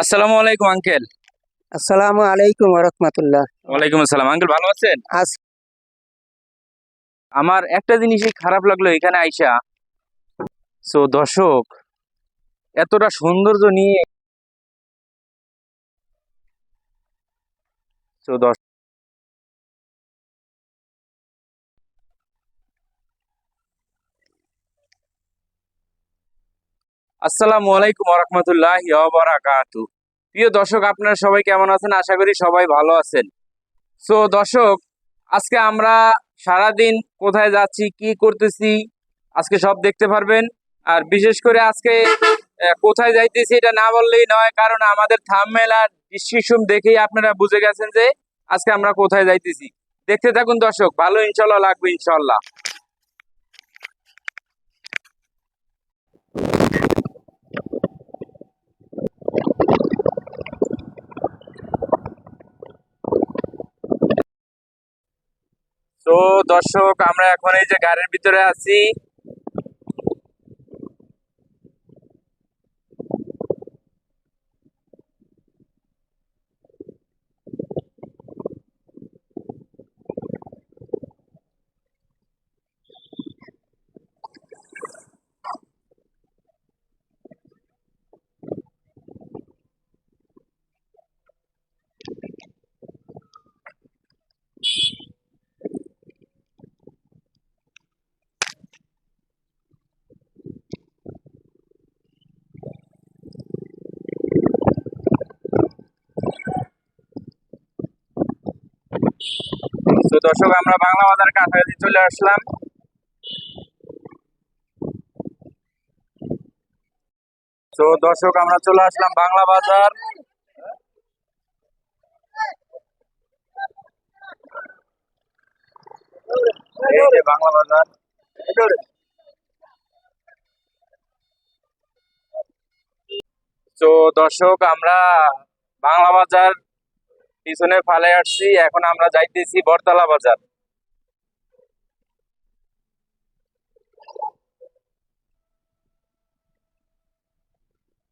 আসসালামু আলাইকুম আঙ্কেল। আসসালামু আলাইকুম রহমতুল্লাহ। ওয়ালাইকুম আসসালাম। আঙ্কেল ভালো আছেন? আমার একটা জিনিসই খারাপ লাগল এখানে আইসা। সো দর্শক এতটা সৌন্দর্য নিয়ে সো দর্শক আসসালামু আলাইকুম রহমতুল্লাহ বারাকাতু প্রিয় দর্শক, আপনারা সবাই কেমন আছেন? আশা করি সবাই ভালো আছেন। সো, দর্শক, আজকে আমরা সারাদিন কোথায় যাচ্ছি, কি করতেছি, আজকে সব দেখতে পারবেন। আর বিশেষ করে আজকে কোথায় যাইতেছি এটা না বললেই নয়, কারণ আমাদের থামমেল আর ডিসক্রিপশন দেখেই আপনারা বুঝে গেছেন যে আজকে আমরা কোথায় যাইতেছি। দেখতে থাকুন দর্শক, ভালো ইনশাল্লাহ, লাগবে ইনশাল্লাহ। তো দর্শক আমরা এখন এই যে গাড়ির ভিতরে আছি। তো দর্শক, আমরা বাংলা বাজার কাছাকাছি চলে আসলাম। তো দর্শক, আমরা চলে আসলাম বাংলা বাজার। বাংলা বাজার। তো দর্শক, আমরা বাংলা বাজার পিছনে ফালে আসছি, এখন আমরা যাইতেছি বরতলা বাজার।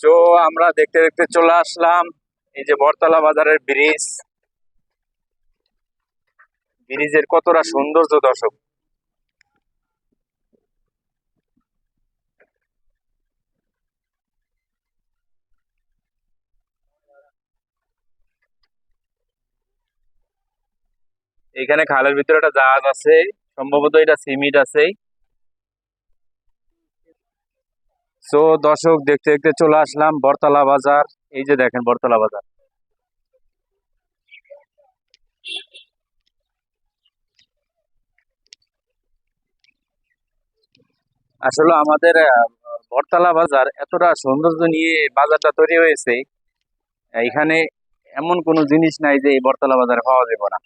তো আমরা দেখতে দেখতে চলে আসলাম, এই যে বরতলা বাজারের ব্রিজ। ব্রিজের কতটা সৌন্দর্য দর্শক। এখানে খালের ভিতরে একটা জাহাজ আছে। সম্ভবত এটা সিমিট আছে সো দর্শক, দেখতে দেখতে চলে আসলাম বরতলা বাজার। এই যে দেখেন বরতলা বাজার। আসলে আমাদের বরতলা বাজার এতটা সৌন্দর্য নিয়ে বাজারটা তৈরি হয়েছে। এখানে এমন কোনো জিনিস নাই যে এই বরতলা বাজারে পাওয়া যাবে না।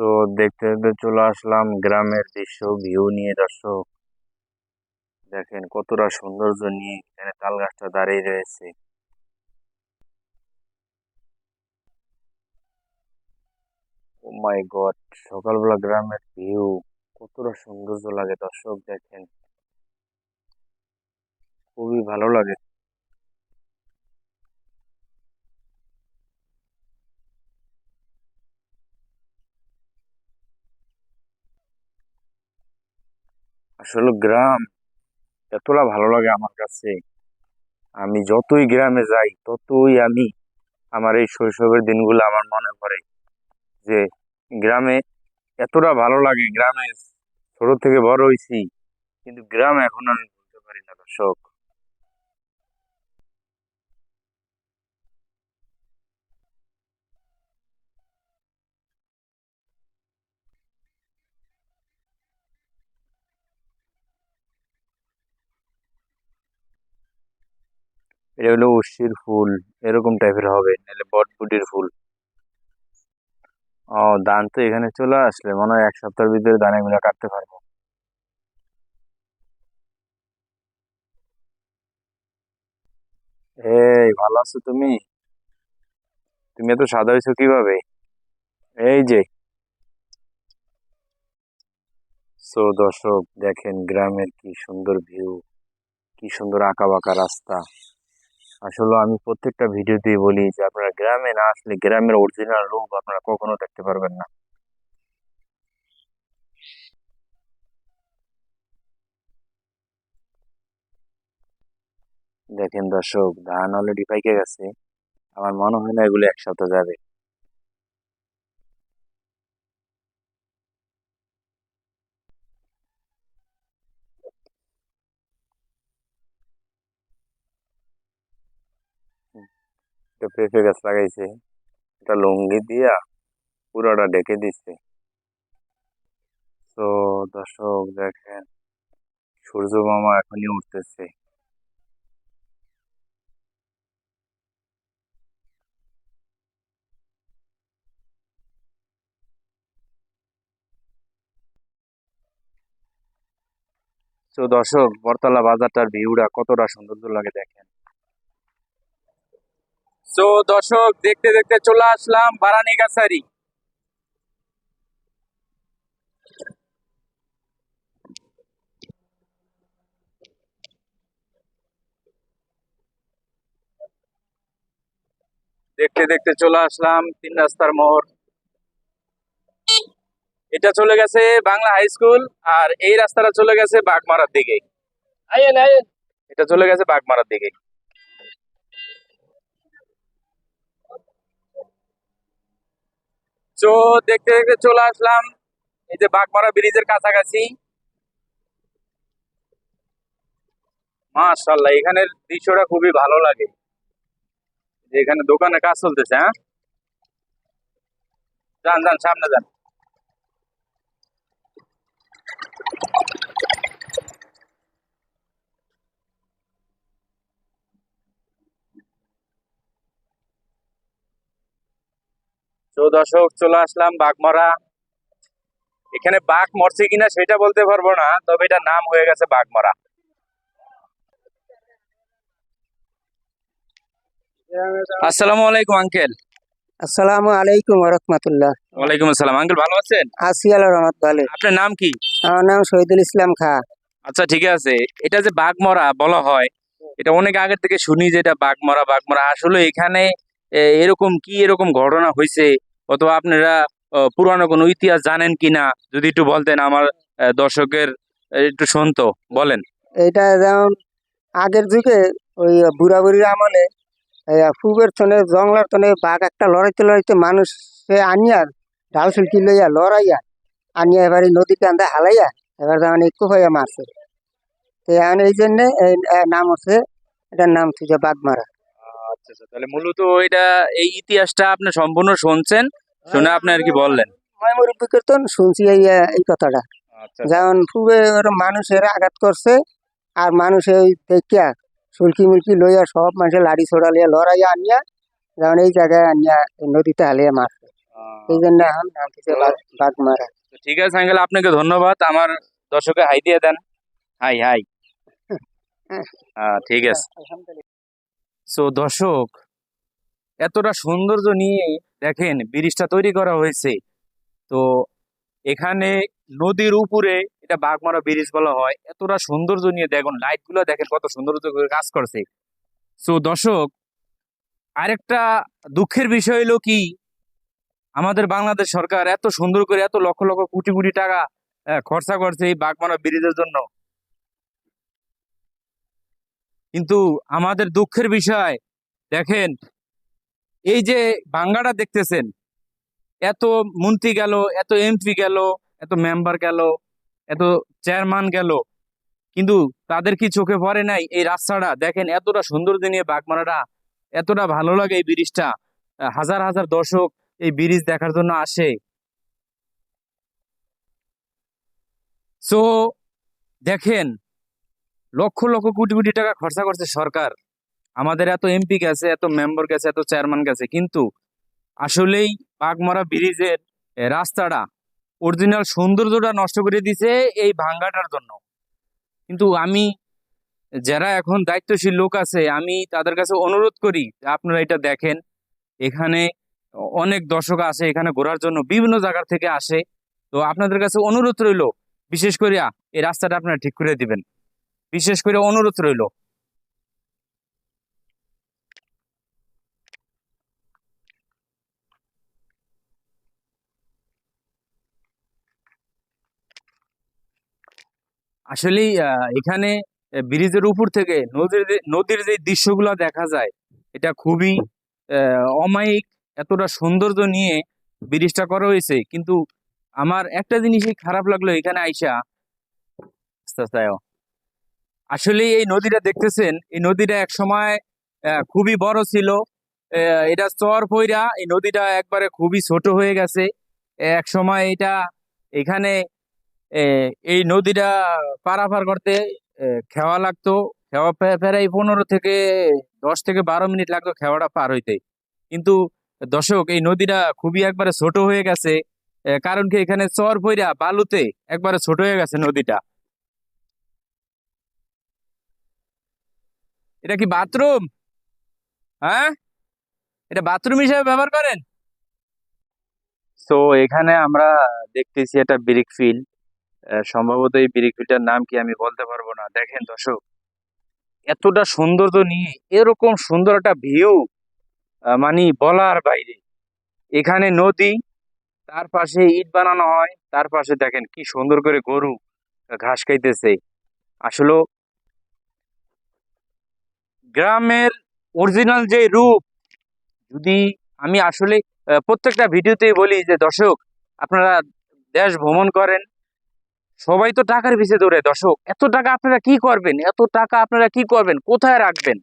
তো দেখতে দেখতে চলে আসলাম গ্রামের দৃশ্য ভিউ নিয়ে। দর্শক, দেখেন কতটা সৌন্দর্য নিয়ে এখানে তাল গাছটা দাঁড়িয়ে রয়েছে। মাই গড, সকালবেলা গ্রামের ভিউ কতটা সৌন্দর্য লাগে। দর্শক, দেখেন, খুবই ভালো লাগে। আসলে গ্রাম এতটা ভালো লাগে আমার কাছে। আমি যতই গ্রামে যাই, ততই আমি আমার এই শৈশবের দিনগুলো আমার মনে পড়ে যে গ্রামে এতটা ভালো লাগে। গ্রামে ছোট থেকে বড় হয়েছি, কিন্তু গ্রাম এখন আমি বলতে পারি না, দর্শক। এটা হলো উর্শির ফুল, এরকম টাইপের হবে, নাহলে বটবুটির ফুল। ও, ধান তো এখানে চলে আসলে, মনে হয় এক সপ্তাহের ভিতরে ধান এগুলো কাটতে পারব। এই, ভালো আছো তুমি? তুমি এত সাদা হয়েছো কীভাবে? এই যে। সো দর্শক, দেখেন, গ্রামের কি সুন্দর ভিউ কি সুন্দর আঁকা বাঁকা রাস্তা। আসলে আমি প্রত্যেকটা ভিডিওতেই বলি যে আপনারা গ্রামে না আসলে গ্রামের অরিজিনাল রূপ আপনারা কখনো দেখতে পারবেন না। দেখেন দর্শক, ধান অলরেডি পাইকে গেছে। আমার মনে হয় না এগুলো এক সপ্তাহ যাবে। একটা পেঁপে গাছ, লাগাইছে। এটা লুঙ্গি দিয়া পুরোটা ডেকে দিছে। তো দর্শক, দেখেন, সূর্য মামা এখনই উঠতেছে। তো দর্শক বরতলা বাজারটার ভিউটা কতটা সৌন্দর্য লাগে দেখেন। তো দর্শক দেখতে দেখতে চলে আসলাম বারানি গাছারি। দেখতে দেখতে চলে আসলাম তিন রাস্তার মোড়। এটা চলে গেছে বাংলা হাই স্কুল আর এই রাস্তাটা চলে গেছে বাগমারার দিকে। এটা চলে গেছে বাগমারার দিকে। তো দেখতে দেখতে চলে আসলাম। এই যে বাঘমারা ব্রিজের কাছাকাছি। মাশাল্লাহ এখানের দৃশ্যটা খুবই ভালো লাগে। এখানে দোকানে কাজ চলতেছে হ্যাঁ? যান যান, সামনে যান। তো দর্শক চলে আসলাম বাঘমরা এখানে বাঘ মরছে কিনা সেটা বলতে পারব না তবে এটা নাম হয়ে গেছে বাঘমরা আসসালামু আলাইকুম আঙ্কেল। আসসালামু আলাইকুম রহমতুল্লাহ। ওয়ালাইকুম আসসালাম। আঙ্কেল ভালো আছেন? আসি আল্লাহ রহমত ভালো। আপনার নাম কি? আমার নাম শহীদুল ইসলাম খা। আচ্ছা ঠিক আছে। এটা যে বাঘমরা বলা হয় এটা অনেক আগের থেকে শুনি যে এটা বাঘমরা বাঘমরা আসলে এখানে এরকম কি এরকম ঘটনা হয়েছে? অথবা আপনারা পুরানো কোনো ইতিহাস জানেন কিনা? যদি একটু বলতেন আমার দর্শকের একটু শুনতো বলেন। এটা যেমন আগের যুগে ওই বুড়া বুড়ির আমলে ফুবের তনে জংলার তনে বাঘ একটা লড়াইতে লড়াইতে মানুষ সে আনিয়া ঢাল ফুলকি লইয়া লড়াইয়া আনিয়া এবার এই নদীতে আনতে হালাইয়া এবার যেমন একটু হইয়া মারছে। তো এখন এই জন্যে এই নাম হচ্ছে এটার নাম হচ্ছে যে বাঘমারা। আচ্ছা আচ্ছা তাহলে মূলত এটা এই ইতিহাসটা আপনি সম্পূর্ণ শুনছেন। শুনে আপনি আর কি বললেন? ময়মুরব্বী কীর্তন শুনছি এই এই কথাটা। যেমন খুবই মানুষের আঘাত করছে আর মানুষ এই দেখিয়া সুলকি মুলকি লইয়া সব মানুষের লাড়ি ছোড়া লিয়া লড়াইয়া আনিয়া যেমন এই জায়গায় আনিয়া নদীতে হালিয়ে মারছে এই জন্য এখন বাঘ- মারা ঠিক আছে আঙ্কেল আপনাকে ধন্যবাদ। আমার দর্শকে হাই দিয়ে দেন। High high. ঠিক আছে। সো দর্শক এতটা সৌন্দর্য নিয়ে দেখেন ব্রিজটা তৈরি করা হয়েছে। তো এখানে নদীর উপরে এটা বাঘমারা ব্রিজ বলা হয়, এতটা সৌন্দর্য নিয়ে দেখুন লাইটগুলো দেখেন কত সৌন্দর্য করে কাজ করছে। সো দর্শক, আরেকটা দুঃখের বিষয় হলো কি? আমাদের বাংলাদেশ সরকার এত সুন্দর করে এত লক্ষ লক্ষ কোটি কোটি টাকা খরচা করছে এই বাঘমারা ব্রিজের জন্য। কিন্তু আমাদের দুঃখের বিষয়, দেখেন এই যে বাঙ্গাটা দেখতেছেন, এত মন্ত্রী গেল, এত এমপি গেল, এত মেম্বার গেল, এত চেয়ারম্যান গেল, কিন্তু তাদের কি চোখে পড়ে নাই এই রাস্তাটা? দেখেন এতটা সুন্দর নিয়ে বাগমারাটা, এতটা ভালো লাগে এই ব্রিজটা। হাজার হাজার দর্শক এই ব্রিজ দেখার জন্য আসে। সো দেখেন, লক্ষ লক্ষ কোটি কোটি টাকা খরচা করছে সরকার। আমাদের এত এমপি গেছে, এত মেম্বার গেছে, এত চেয়ারম্যান গেছে, কিন্তু আসলেই বাগমারা ব্রিজের রাস্তাটা অরিজিনাল সৌন্দর্যটা নষ্ট করে দিছে এই ভাঙ্গাটার জন্য। কিন্তু আমি যারা এখন দায়িত্বশীল লোক আছে, আমি তাদের কাছে অনুরোধ করি, আপনারা এটা দেখেন। এখানে অনেক দর্শক আসে, এখানে ঘোরার জন্য বিভিন্ন জায়গা থেকে আসে। তো আপনাদের কাছে অনুরোধ রইল, বিশেষ করিয়া এই রাস্তাটা আপনারা ঠিক করে দিবেন। বিশেষ করে অনুরোধ রইল। আসলেই এখানে ব্রিজের উপর থেকে নদীর নদীর যে দৃশ্যগুলো দেখা যায়, এটা খুবই অমায়িক, এতটা সৌন্দর্য নিয়ে ব্রিজটা করা হয়েছে। কিন্তু আমার একটা জিনিসই খারাপ লাগল এখানে আইসা। আস্তে আস্তে আসলে এই নদীটা দেখতেছেন, এই নদীটা এক সময় খুবই বড় ছিল। এটা চর পইরা এই নদীটা একবারে খুবই ছোট হয়ে গেছে। এক সময় এটা এখানে এই নদীটা পারাপার করতে খেওয়া লাগতো। খেওয়া প্রায় পনেরো থেকে দশ থেকে বারো মিনিট লাগতো খেওয়াটা পার হইতে। কিন্তু দর্শক, এই নদীটা খুবই একবারে ছোট হয়ে গেছে কারণ কি এখানে চর পইরা বালুতে একবারে ছোট হয়ে গেছে নদীটা। এটা কি বাথরুম? হ্যাঁ? এটা বাথরুম হিসেবে ব্যবহার করেন? তো এখানে আমরা দেখতেছি একটা ব্রিক ফিল্ড। সম্ভবত এই ব্রিক ফিল্ডটার নাম কি আমি বলতে পারব না। দেখেন দর্শক, এতটা সৌন্দর্য নিয়ে, এরকম সুন্দর একটা ভিউ মানে বলার বাইরে। এখানে নদী, তার পাশে ইট বানানো হয়, তার পাশে দেখেন কি সুন্দর করে গরু ঘাস খাইতেছে। আসলে গ্রামের অরিজিনাল যে রূপ, যদি আমি আসলে প্রত্যেকটা ভিডিওতেই বলি যে, দর্শক, আপনারা দেশ ভ্রমণ করেন সবাই তো টাকার পিছিয়ে দৌড়ে, দর্শক। এত টাকা আপনারা কি করবেন? এত টাকা আপনারা কি করবেন? কোথায় রাখবেন?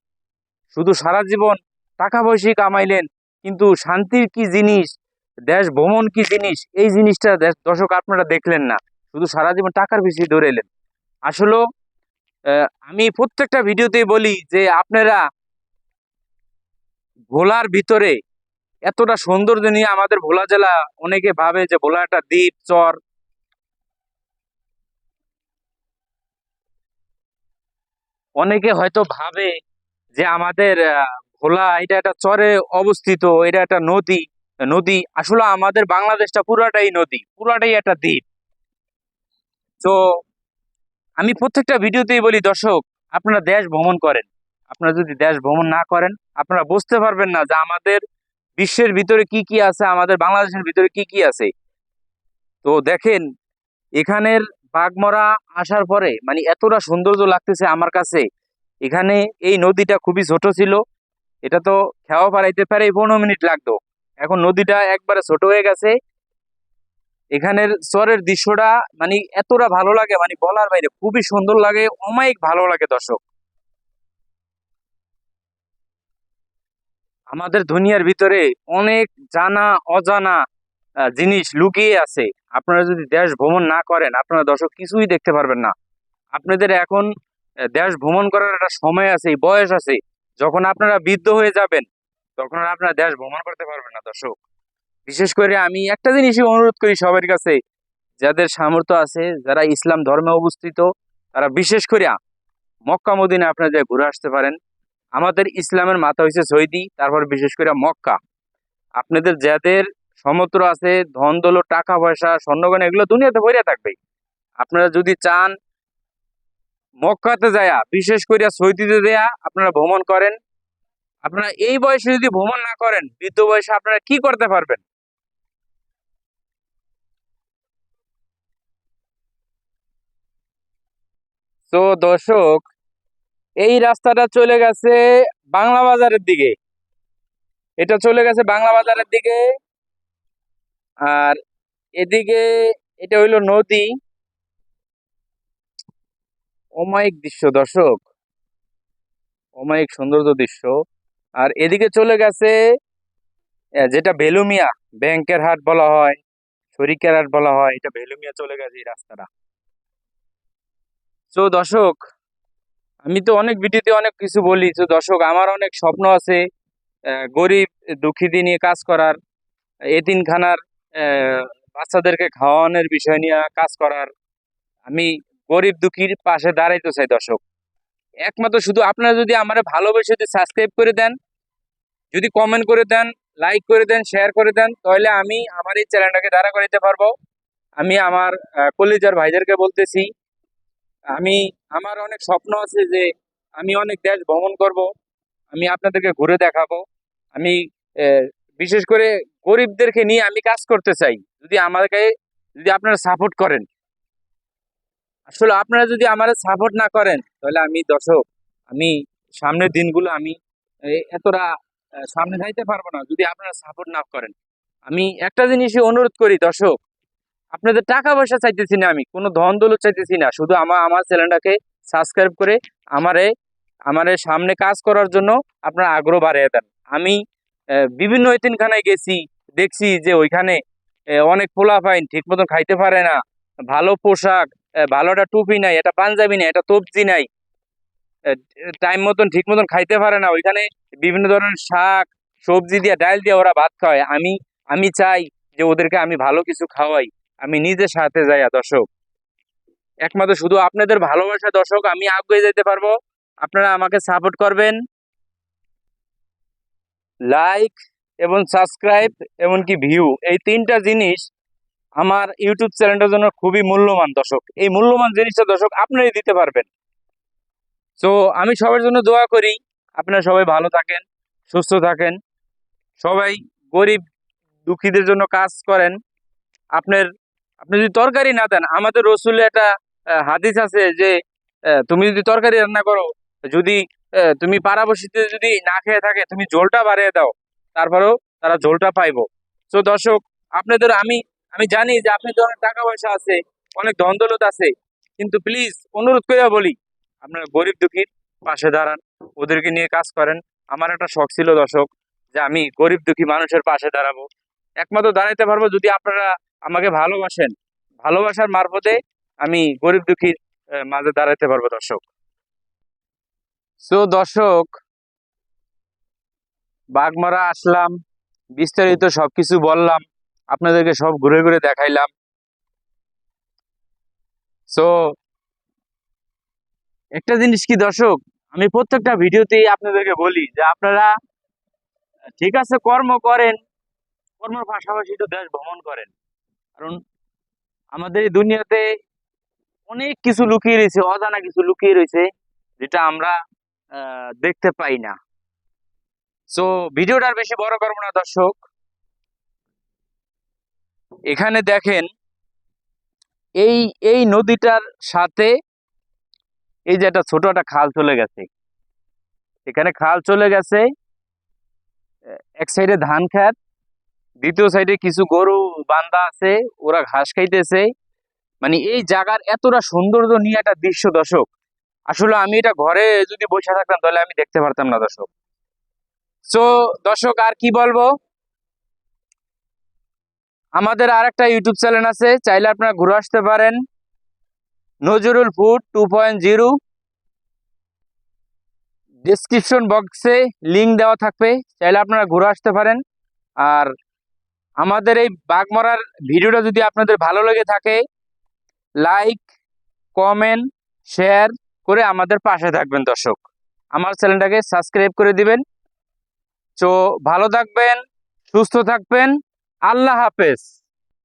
শুধু সারা জীবন টাকা পয়সা কামাইলেন, কিন্তু শান্তির কি জিনিস? দেশ ভ্রমণ কি জিনিস? এই জিনিসটা দর্শক, আপনারা দেখলেন না। শুধু সারা জীবন টাকার পিছিয়ে দৌড়েলেন আসলে আমি প্রত্যেকটা ভিডিওতেই বলি যে আপনারা ভোলার ভিতরে এতটা সৌন্দর্য নিয়ে আমাদের ভোলা জেলা অনেকে ভাবে যে ভোলা একটা দ্বীপ, চর অনেকে হয়তো ভাবে যে আমাদের ভোলা এটা একটা চরে অবস্থিত, এটা একটা নদী। নদী আসলে আমাদের বাংলাদেশটা পুরাটাই নদী, পুরাটাই একটা দ্বীপ। তো আমি প্রত্যেকটা ভিডিওতেই বলি, দর্শক, আপনারা দেশ ভ্রমণ করেন। আপনারা যদি দেশ ভ্রমণ না করেন, আপনারা বুঝতে পারবেন না যে আমাদের বিশ্বের ভিতরে কি কি আছে, আমাদের বাংলাদেশের ভিতরে কি কি আছে। তো দেখেন, এখানের বাগমরা আসার পরে মানে এতটা সৌন্দর্য লাগতেছে আমার কাছে। এখানে এই নদীটা খুবই ছোট ছিল। এটা তো খেওয়া পারাইতে পারে পনেরো মিনিট লাগতো। এখন নদীটা একবারে ছোট হয়ে গেছে। এখানের চরের দৃশ্যটা মানে এতটা ভালো লাগে মানে বলার বাইরে খুবই সুন্দর লাগে, অমায়িক ভালো লাগে দর্শক। আমাদের দুনিয়ার ভিতরে অনেক জানা, অজানা জিনিস লুকিয়ে আছে। আপনারা যদি দেশ ভ্রমণ না করেন, আপনারা দর্শক কিছুই দেখতে পারবেন না। আপনাদের এখন দেশ ভ্রমণ করার একটা সময় আছে বয়স আছে। যখন আপনারা বৃদ্ধ হয়ে যাবেন, তখন আপনারা দেশ ভ্রমণ করতে পারবেন না, দর্শক। বিশেষ করে আমি একটা জিনিসই অনুরোধ করি সবার কাছে, যাদের সামর্থ্য আছে, যারা ইসলাম ধর্মে অবস্থিত, তারা বিশেষ করে মক্কা মদিনে আপনারা যে ঘুরে আসতে পারেন। আমাদের ইসলামের মাথা হয়েছে সৌদি, তারপর বিশেষ করে মক্কা। আপনাদের যাদের সমত্র আছে, ধন দৌলত, টাকা পয়সা, স্বর্ণগণ, এগুলো দুনিয়াতে ভরে থাকবে আপনারা যদি চান মক্কাতে যায়া, বিশেষ করিয়া সৌদিতে দেয়া আপনারা ভ্রমণ করেন। আপনারা এই বয়সে যদি ভ্রমণ না করেন, বৃদ্ধ বয়সে আপনারা কি করতে পারবেন? তো দর্শক, এই রাস্তাটা চলে গেছে বাংলা বাজারের দিকে। এটা চলে গেছে বাংলা বাজারের দিকে। আর এদিকে এটা হইল নদী। অমায়িক দৃশ্য দর্শক। অমায়িক সৌন্দর্য দৃশ্য। আর এদিকে চলে গেছে যেটা বেলুমিয়া ব্যাংকের হাট বলা হয় শরিকের হাট বলা হয় এটা বেলুমিয়া চলে গেছে এই রাস্তাটা। তো দর্শক আমি তো অনেক ভিডিওতে অনেক কিছু বলি তো দর্শক আমার অনেক স্বপ্ন আছে গরিব দুঃখীদের নিয়ে কাজ করার এতিমখানার আহ, বাচ্চাদেরকে খাওয়ানোর বিষয় নিয়ে কাজ করার আমি গরিব দুঃখীর পাশে দাঁড়াইতে চাই, দর্শক। একমাত্র শুধু আপনারা যদি আমার ভালোবেসে যদি সাবস্ক্রাইব করে দেন, যদি কমেন্ট করে দেন লাইক করে দেন শেয়ার করে দেন, তাহলে আমি আমার এই চ্যানেলটাকে দাঁড়া করাইতে পারব। আমি আমার কলিজার ভাইদেরকে বলতেছি, আমি, আমার অনেক স্বপ্ন আছে যে আমি অনেক দেশ ভ্রমণ করব, আমি আপনাদেরকে ঘুরে দেখাবো। আমি বিশেষ করে গরিবদেরকে নিয়ে আমি কাজ করতে চাই। যদি আমাকে, যদি আপনারা সাপোর্ট করেন। আসলে আপনারা যদি আমার সাপোর্ট না করেন, তাহলে আমি দর্শক, আমি সামনের দিনগুলো আমি এতটা সামনে যাইতে পারব না যদি আপনারা সাপোর্ট না করেন। আমি একটা জিনিসই অনুরোধ করি দর্শক, আপনাদের টাকা পয়সা চাইতেছি না আমি, কোনো ধন দৌলত চাইতেছি না। শুধু আমার আমার চ্যানেলটাকে সাবস্ক্রাইব করে আমারে আমারে সামনে কাজ করার জন্য আপনারা আগ্রহ বাড়িয়ে দেন। আমি বিভিন্ন এতিমখানায় গেছি, দেখছি যে ওইখানে অনেক অনেক পোলাপাইন ঠিক মতন খাইতে পারে না, ভালো পোশাক ভালো একটা টুপি নাই, এটা পাঞ্জাবি নাই, এটা তবজি নাই টাইম মতন ঠিক মতন খাইতে পারে না, ওইখানে বিভিন্ন ধরনের শাক, সবজি দিয়ে ডাল দিয়ে ওরা ভাত খাওয়ায় আমি আমি চাই যে ওদেরকে আমি ভালো কিছু খাওয়াই, আমি নিজের সাথে যাই দর্শক। একমাত্র শুধু আপনাদের ভালোবাসা দর্শক, আমি আগে যেতে পারব। আপনারা আমাকে সাপোর্ট করবেন। লাইক এবং সাবস্ক্রাইব এমনকি ভিউ এই তিনটা জিনিস আমার ইউটিউব চ্যানেলটার জন্য খুবই মূল্যবান দর্শক। এই মূল্যবান জিনিসটা দর্শক আপনারাই দিতে পারবেন। তো আমি সবার জন্য দোয়া করি। আপনারা সবাই ভালো থাকেন, সুস্থ থাকেন। সবাই গরিব, দুঃখীদের জন্য কাজ করেন। আপনার, আপনি যদি তরকারি না দেন, আমাদের রসুলে একটা হাদিস আছে যে তুমি যদি তরকারি রান্না করো, যদি তুমি পাড়াবসিতে যদি না খেয়ে থাকে, তুমি ঝোলটা বাড়িয়ে দাও, তারপরেও তারা ঝোলটা পাইবো। তো দর্শক, আপনাদের আমি আমি জানি যে আপনাদের অনেক টাকা পয়সা আছে, অনেক ধন দৌলত আছে, কিন্তু প্লিজ অনুরোধ করে বলি, আপনারা গরিব দুঃখীর পাশে দাঁড়ান, ওদেরকে নিয়ে কাজ করেন। আমার একটা শখ ছিল, দর্শক, যে আমি গরিব দুঃখী মানুষের পাশে দাঁড়াবো। একমাত্র দাঁড়াইতে পারব যদি আপনারা আমাকে ভালোবাসেন। ভালোবাসার মারফতে আমি গরিব দুঃখীর মাঝে দাঁড়াইতে পারব, দর্শক। সো দর্শক, বাগমারা আসলাম, বিস্তারিত সবকিছু বললাম, আপনাদেরকে সব ঘুরে ঘুরে দেখাইলাম। সো, একটা জিনিস কি দর্শক, আমি প্রত্যেকটা ভিডিওতেই আপনাদেরকে বলি যে আপনারা, ঠিক আছে, কর্ম করেন, কর্মের পাশাপাশি তো দেশ ভ্রমণ করেন। কারণ আমাদের এই দুনিয়াতে অনেক কিছু লুকিয়ে রয়েছে, অজানা কিছু লুকিয়ে রয়েছে, যেটা আমরা দেখতে পাই না। সো ভিডিওটার বেশি বড় করব না, দর্শক। এখানে দেখেন, এই এই নদীটার সাথে এই যে একটা ছোট একটা খাল চলে গেছে। এখানে খাল চলে গেছে এক সাইডে ধান খেত দ্বিতীয় সাইডে কিছু গরু বান্ধা আছে, ওরা ঘাস খাইতেছে। মানে এই জায়গার এতটা সৌন্দর্য নিয়ে একটা দৃশ্য, দর্শক। আসলে আমি এটা ঘরে যদি বসে থাকতাম, তাহলে আমি দেখতে পারতাম না দর্শক। সো দর্শক, আর কি বলব? আমাদের আর একটা ইউটিউব চ্যানেল আছে, চাইলে আপনারা ঘুরে আসতে পারেন। Nazrul food two point zero description বক্সে লিঙ্ক দেওয়া থাকবে, চাইলে আপনারা ঘুরে আসতে পারেন। আর আমাদের এই বাগমরার ভিডিওটা যদি আপনাদের ভালো লেগে থাকে লাইক কমেন্ট শেয়ার করে আমাদের পাশে থাকবেন দর্শক। আমার চ্যানেলটাকে সাবস্ক্রাইব করে দিবেন। তো ভালো থাকবেন, সুস্থ থাকবেন। আল্লাহ হাফেজ।